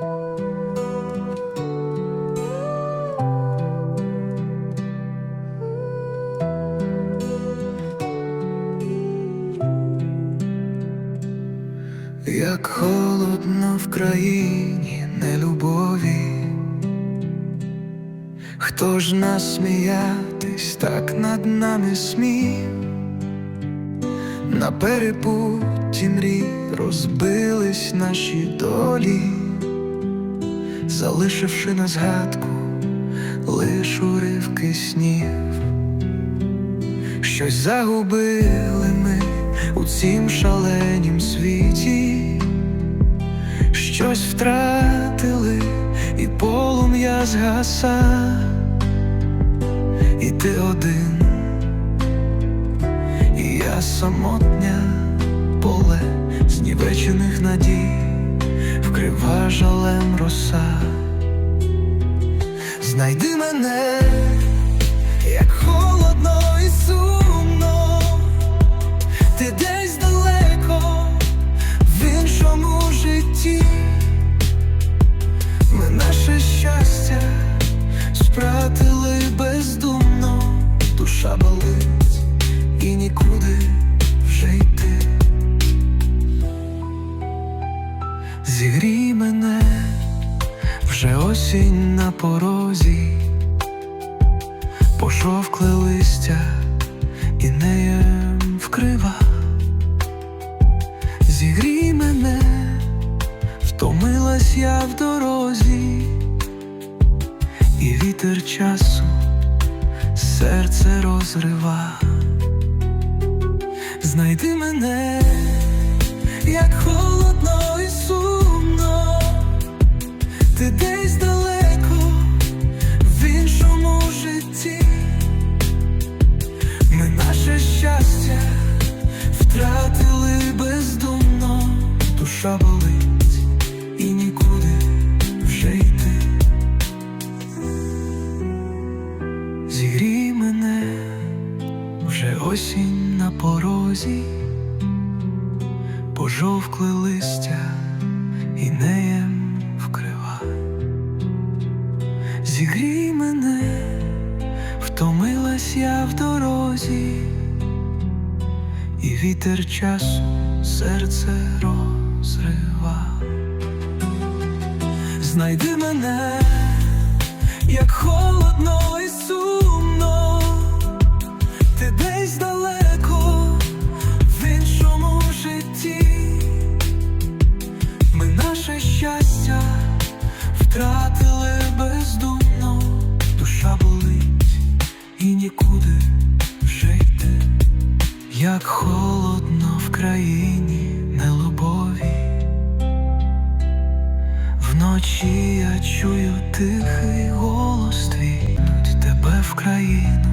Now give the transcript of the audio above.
Як холодно в країні нелюбові, хто ж насміятись так над нами смів? На перепутті мрій розбились наші долі, залишивши на згадку лиш уривки снів. Щось загубили ми у цім шаленім світі, щось втратили, і полум'я згаса, і ти один, і я самотня поле знівечених надій, вкрива жалем роса. Знайди мене, осінь на порозі, пожовкле листя і неєм вкрива. Зігрій мене, втомилась я в дорозі, і вітер часу серце розрива. Знайди мене, як холодно осінь на порозі, пожовкли листя і неєм вкрива. Зігрій мене, втомилась я в дорозі, і вітер часу серце розрива. Знайди мене, як холодно втратили бездумно, душа болить і нікуди вже йти, як холодно в країні нелюбові. Вночі я чую тихий голос твій, тебе в країну